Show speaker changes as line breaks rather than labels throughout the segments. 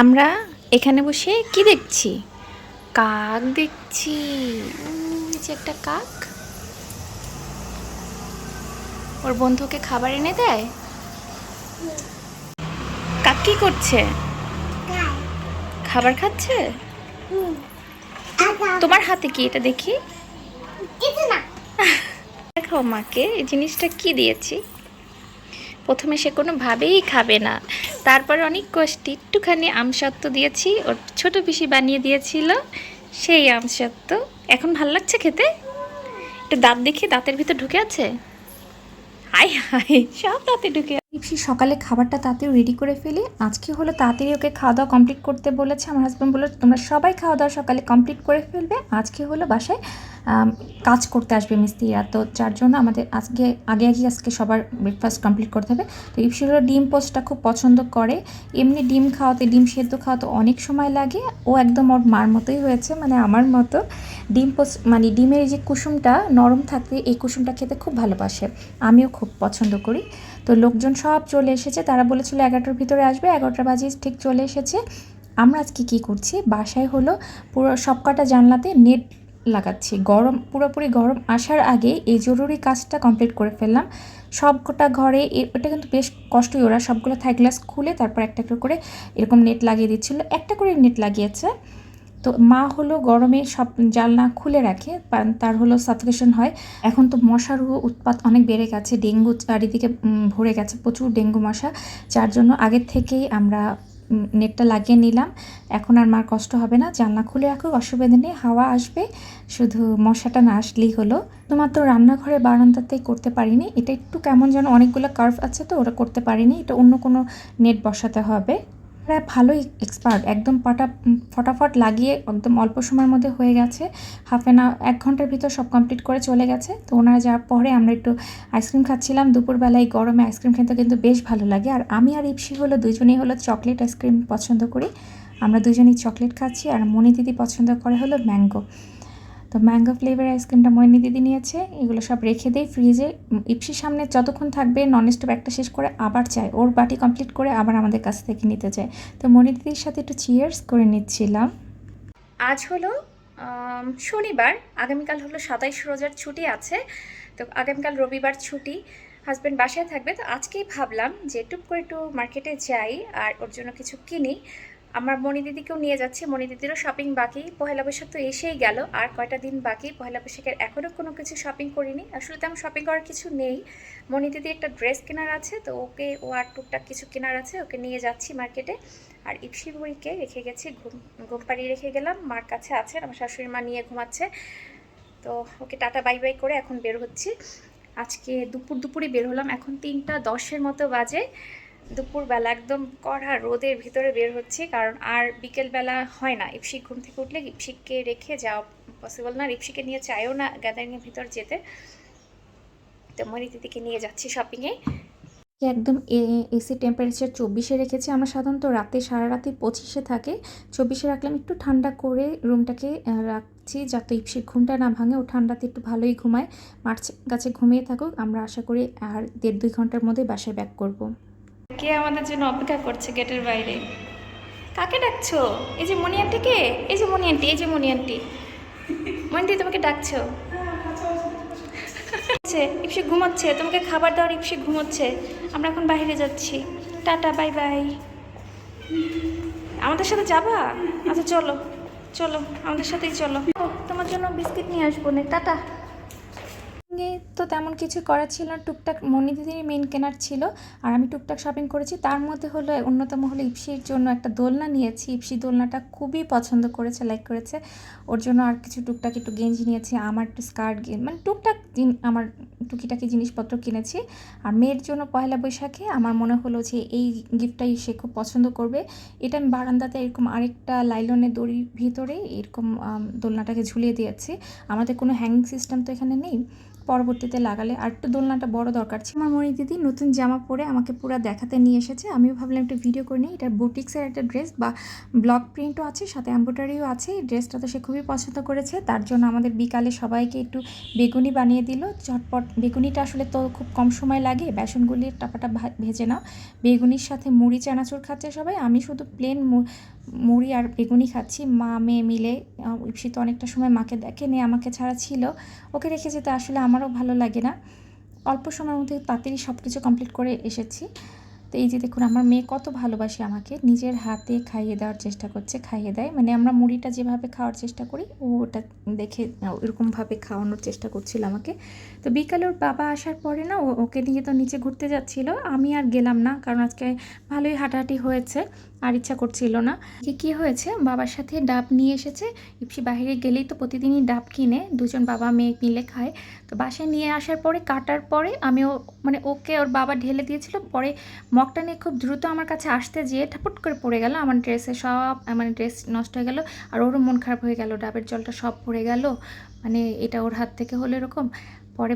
আমরা এখানে বসে কি দেখছি? কাক দেখছি। যে একটা কাক। ওর বন্ধুকে খাবার এনে দেয়? কাক কি করছে? খাবার খাচ্ছে? তোমার হাতে কি এটা দেখি? দেখো মাকে এই জিনিসটা কি দিয়েছি? প্রথমে সে কোনোভাবেই খাবে না। তারপর অনেক কষ্টে, একটুখানি আমসত্ব দিয়েছি, ওর ছোট পিসি বানিয়ে দিয়েছিল, সেই আমসত্ব এখন ভালো লাগছে খেতে? একটু দাঁত দেখি দাঁতের ভিতর ঢুকে আছে? হাই হায় সব দাঁতে ঢুকে
ইপসি সকালে খাবারটা তাড়াতাড়ি রেডি করে ফেলি। আজকে হলো তাড়াতাড়ি ওকে খাওয়া দাওয়া কমপ্লিট করতে বলেছে। আমার হাজব্যান্ড বলল, তোমরা সবাই খাওয়া দাওয়া সকালে কমপ্লিট করে ফেলবে। আজকে হলো বাসায় কাজ করতে আসবে মিস্ত্রিরা। তো যার জন্য আমাদের আজকে, আগে আগে আজকে সবার ব্রেকফাস্ট কমপ্লিট করতে হবে। তো ইপসি হলো ডিম পোস্টটা খুব পছন্দ করে। এমনি ডিম খাওয়াতে, ডিম সেদ্ধ খাওয়াতে অনেক সময় লাগে। ও একদম ওর মার মতোই হয়েছে মানে আমার মতো। ডিম পোস্ট মানে ডিমের যে কুসুমটা, নরম থাকতে এই কুসুমটা খেতে খুব ভালোবাসে। আমিও খুব পছন্দ করি। তো লোকজন সব চলে এসেছে। তারা বলেছিল এগারোটার ভিতরে আসবে, এগারোটা বাজে ঠিক চলে এসেছে। আমরা আজকে কী করছি? বাসায় হলো পুরো সবকটা জানলাতে নেট লাগাচ্ছি। গরম, পুরোপুরি গরম আসার আগে এই জরুরি কাজটা কমপ্লিট করে ফেললাম। সবকটা ঘরে এটা কিন্তু বেশ কষ্টই। ওরা সবগুলো থাই গ্লাস খুলে তারপর একটা একটা করে এরকম নেট লাগিয়ে দিচ্ছিল। একটা করে নেট লাগিয়েছে। তো মা হলো গরমে সব জানলা খুলে রাখে তার হলো সাফিকেশন হয়। এখন তো মশারও উৎপাত অনেক বেড়ে গেছে, ডেঙ্গু চারিদিকে ভরে গেছে, প্রচুর ডেঙ্গু মশা। যার জন্য আগের থেকেই আমরা নেটটা লাগিয়ে নিলাম। এখন আর মার কষ্ট হবে না, জানলা খুলে রাখুক, অসুবিধা নেই, হাওয়া আসবে, শুধু মশাটা না আসলেই হলো। শুধুমাত্র রান্নাঘরে বারান্দাতেই করতে পারিনি, এটা একটু কেমন যেন অনেকগুলো কার্ভ আছে তো ওরা করতে পারিনি, এটা অন্য কোনো নেট বসাতে হবে। প্রায় ভালোই এক্সপার্ট একদম পাটা ফটাফট লাগিয়ে একদম অল্প সময়ের মধ্যে হয়ে গেছে। হাফ অ্যান আওয়ার এক ঘণ্টার ভিতর সব কমপ্লিট করে চলে গেছে। তো ওনারা যাওয়ার পরে আমরা একটু আইসক্রিম খাচ্ছিলাম। দুপুরবেলায় গরমে আইসক্রিম খেতে কিন্তু বেশ ভালো লাগে। আর আমি আর ইপসি হলো দুজনেই হলো চকলেট আইসক্রিম পছন্দ করি। আমরা দুজনেই চকলেট খাচ্ছি। আর মনি দিদি পছন্দ করে হলো ম্যাঙ্গো তো ম্যাঙ্গো ফ্লেভার আইসক্রিমটা ময়নি দিদি নিয়েছে, এগুলো সব রেখে দেয় ফ্রিজে ইপসির সামনে যতক্ষণ থাকবে নন স্টপ একটা শেষ করে আবার চায় ওর বাটি কমপ্লিট করে আবার আমাদের কাছ থেকে নিতে চায় তো মনি দিদির সাথে একটু চিয়ার্স করে নিচ্ছিলাম।
আজ হলো শনিবার। আগামীকাল হলো সাতাইশ রোজার ছুটি আছে। তো আগামীকাল রবিবার ছুটি। হাজব্যান্ড বাসায় থাকবে। তো আজকেই ভাবলাম যে টুক করে একটু মার্কেটে যাই আর ওর জন্য কিছু কিনি। আমার মণি দিদিকেও নিয়ে যাচ্ছি। মণি দিদিরও শপিং বাকি। পয়লা বৈশাখ তো এসেই গেল। আর কয়টা দিন বাকি? পয়লা বৈশাখের এখনও কোনো কিছু শপিং করিনি। আসলে তো আমার শপিং করার কিছু নেই। মণি দিদি একটা ড্রেস কেনার আছে, তো ওকে, ও আর টুকটাক কিছু কেনার আছে, ওকে নিয়ে যাচ্ছি মার্কেটে আর ইপসি বুড়িকে রেখে গেছি, ঘুম ঘুম পাড়িয়ে রেখে গেলাম। মার কাছে আছে, আমার শাশুড়ি মা নিয়ে ঘুমাচ্ছে। তো ওকে টাটা, বাই বাই করে এখন বের হচ্ছি। আজকে দুপুর দুপুরে বের হলাম। এখন তিনটা দশের মতো বাজে। দুপুরবেলা একদম কড়া রোদের ভিতরে বের হচ্ছে, কারণ আর বিকেলবেলা হয় না। ইপসিক ঘুম থেকে উঠলে ইপসিককে রেখে যাওয়া পসিবল না ইপসিকে নিয়ে চাইও না গ্যাদারিংয়ের ভিতর যেতে। তো মনি দিদিকে নিয়ে যাচ্ছি শপিংয়ে
একদম এসি টেম্পারেচার চব্বিশে রেখেছি। আমরা সাধারণত রাতে, সারা রাতে পঁচিশে থাকে। চব্বিশে রাখলাম একটু ঠান্ডা করে রুমটাকে রাখছি যাতে ইপসির ঘুমটা না ভাঙে। ও ঠান্ডাতে একটু ভালোই ঘুমায়। মার্চ গাছে ঘুমিয়ে থাকুক। আমরা আশা করি আর দেড় দুই ঘণ্টার মধ্যে বাসায় ব্যাক করব।
কে আমাদের জন্য অপেক্ষা করছে গেটের বাইরে? কাকে ডাকছো? এই যে মনি আন্টিকে? এই যে মনি আন্টি এই যে মনি আন্টি। মনি তোমাকে ডাকছো? আচ্ছা, ইপসি ঘুমাচ্ছে তোমাকে খাবার দাও ইপসি ঘুমোচ্ছে। আমরা এখন বাইরে যাচ্ছি। Tata bye bye. আমাদের সাথে যাবা? আচ্ছা চলো চলো আমাদের সাথেই চলো। তোমার জন্য বিস্কিট নিয়ে আসব না টাটা।
তো তেমন কিছু করার ছিল না। টুকটাক মনি দিদির মেন কেনার ছিল আর আমি টুকটাক শপিং করেছি। তার মধ্যে হলো অন্যতম হলো ইপসির জন্য একটা দোলনা নিয়েছি। ইপসি দোলনাটা খুবই পছন্দ করেছে লাইক করেছে। ওর জন্য আর কিছু টুকটাক একটু গেঞ্জি নিয়েছি, আমার একটু স্কার্ট মানে টুকটাক আমার টুকিটাকি জিনিসপত্র কিনেছি। আর মেয়ের জন্য পয়লা বৈশাখে আমার মনে হলো যে এই গিফটটাই সে খুব পছন্দ করবে। এটা আমি বারান্দাতে এরকম আরেকটা লাইলনের দড়ির ভিতরে এরকম দোলনাটাকে ঝুলিয়ে দিয়েছি। আমাদের কোনো হ্যাঙ্গিং সিস্টেম তো এখানে নেই। পরবর্তীতে লাগালে আর একটু দোলনাটা বড় দরকার ছিল। আমার মনি দিদি নতুন জামা পরে আমাকে পুরো দেখাতে নিয়ে এসেছে। আমিও ভাবলাম একটা ভিডিও করে নিই। এটা বুটিক্সের একটা ড্রেস বা ব্লক প্রিন্টও আছে, সাথে এম্ব্রয়ডারিও আছে। এই ড্রেসটা তো সে খুবই পছন্দ করেছে। তার জন্য আমাদের বিকালে সবাইকে একটু বেগুনি বানিয়ে দিল। চটপট বেগুনিটা আসলে তো খুব কম সময় লাগে বেসনগুলি টাপাটা ভেজে নাও। বেগুনির সাথে মুড়ি, চানাচুর খাচ্ছে সবাই। আমি শুধু প্লেন মুড়ি আর বেগুনি খাচ্ছি। মা, মেয়ে মিলে তো অনেকটা সময় মাকে দেখে দেখেনি, আমাকে ছাড়া ছিল। ওকে রেখে যেতে আসলে আমারও ভালো লাগে না। অল্প সময়ের মধ্যে তাড়াতাড়ি সব কিছু কমপ্লিট করে এসেছি। তো এই যে দেখুন, আমার মেয়ে কত ভালোবাসে আমাকে। নিজের হাতে খাইয়ে দেওয়ার চেষ্টা করছে, খাইয়ে দেয়। মানে আমরা মুড়িটা যেভাবে খাওয়ার চেষ্টা করি, ও ওটা দেখে, ওরকমভাবে খাওয়ানোর চেষ্টা করছিল আমাকে। তো বিকালে ওর বাবা আসার পরে না ওকে নিয়ে তো নিচে ঘুরতে যাচ্ছিল। আমি আর গেলাম না, কারণ আজকে ভালোই হাঁটাহাঁটি হয়েছে। আর ইচ্ছা করছিল না। কি কি হয়েছে? বাবার সাথে ডাব নিয়ে এসেছে। ইপসি বাইরে গেলেই তো প্রতিদিনই ডাব কিনে। দুজন বাবা মেয়ে মিলে খায়। তো বাসায় নিয়ে আসার পরে, কাটার পরে আমিও মানে ওকে ওর বাবা ঢেলে দিয়েছিল। পরে মগটা নিয়ে খুব দ্রুত আমার কাছে আসতে যেয়ে ঠাপুট করে পড়ে গেল। আমার ড্রেসে সব মানে ড্রেস নষ্ট হয়ে গেল। আর ওরও মন খারাপ হয়ে গেল। ডাবের জলটা সব পড়ে গেল। মানে এটা ওর হাত থেকে হলো এরকম। পরে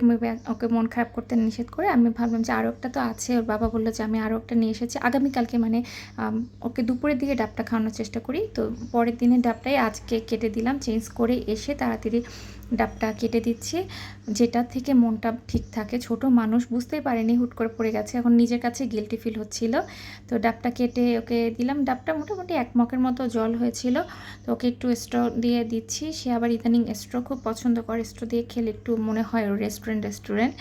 ওকে মন খারাপ করতে নিষেধ করে আমি ভাবলাম যে আরও একটা তো আছে। ওর বাবা বলল যে আমি আরও একটা নিয়ে এসেছি। আগামীকালকে মানে ওকে দুপুরের দিকে ডাবটা খাওয়ানোর চেষ্টা করি। তো পরের দিনের ডাবটাই আজকে কেটে দিলাম চেঞ্জ করে এসে তাড়াতাড়ি ডাবটা কেটে দিচ্ছি। যেটা থেকে মনটা ঠিক থাকে। ছোট মানুষ বুঝতেই পারেনি হুট করে পড়ে গেছে। এখন নিজের কাছে গিলটি ফিল হচ্ছিল। তো ডাবটা কেটে ওকে দিলাম। ডাবটা মোটামুটি এক মকের মতো জল হয়েছিল। তো ওকে একটু স্ট্র দিয়ে দিচ্ছি। সে আবার ইদানিং স্ট্র খুব পছন্দ করে। স্ট্র দিয়ে খেলে একটু মনে হয় রেস্টুরেন্ট রেস্টুরেন্ট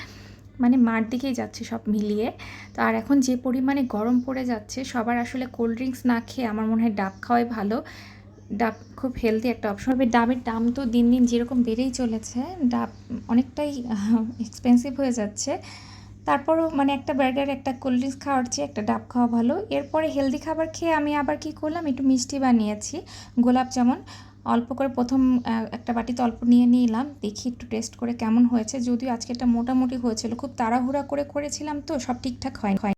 মানে মার দিকেই যাচ্ছে সব মিলিয়ে। তো আর এখন যে পরিমাণে গরম পড়ে যাচ্ছে, সবার আসলে কোল্ড ড্রিঙ্কস না খেয়ে আমার মনে হয় ডাব খাওয়াই ভালো। ডাব খুব হেলদি একটা অপশন তবে ডাবের দাম তো দিন দিন যেরকম বেড়েই চলেছে, ডাব অনেকটাই এক্সপেন্সিভ হয়ে যাচ্ছে। তারপরও মানে একটা বার্গার একটা কোল্ড ড্রিঙ্কস খাওয়ার চেয়ে একটা ডাব খাওয়া ভালো। এরপরে হেলদি খাবার খেয়ে আমি আবার কি করলাম? একটু মিষ্টি বানিয়েছি, গোলাপ যেমন অল্প করে প্রথম একটা বাটিতে অল্প নিয়ে নিলাম। দেখি একটু টেস্ট করে কেমন হয়েছে। যদিও আজকে এটা মোটামুটি হয়েছিল, খুব তাড়াহুড়া করে করেছিলাম তো, সব ঠিকঠাক হয় হয়